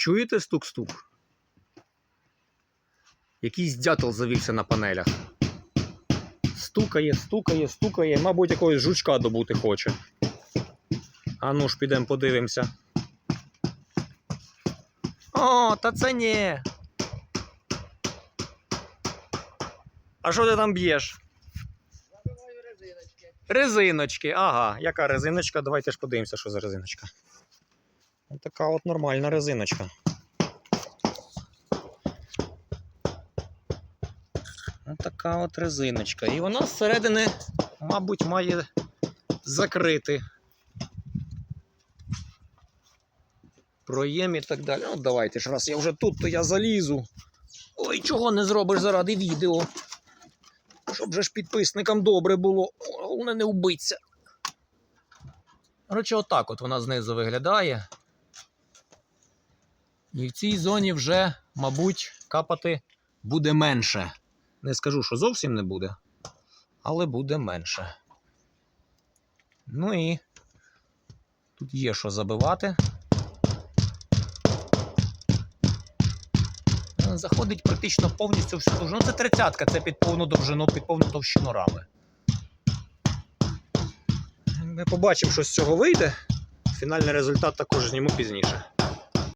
Чуєте стук-стук? Якийсь дятел завівся на панелях. Стукає, стукає, стукає, мабуть, якогось жучка добути хоче. А ну ж, підемо подивимося. О, та це ні. А що ти там б'єш? Резиночки. Резиночки, ага. Яка резиночка? Давайте ж подивимося, що за резиночка. Така от нормальна резиночка. Така от резиночка. І вона зсередини, мабуть, має закрити. Проєм і так далі. Ну, давайте ж раз я вже тут, то я залізу. Ой, чого не зробиш заради відео. Щоб же ж підписникам добре було. Головне не вбиться. Коротше, отак от вона знизу виглядає. І в цій зоні вже, мабуть, капати буде менше. Не скажу, що зовсім не буде, але буде менше. Ну і тут є що забивати. Заходить практично повністю всю довжину. Ну, це тридцятка, це під повну довжину, під повну товщину рами. Ми побачимо, що з цього вийде. Фінальний результат також зніму пізніше.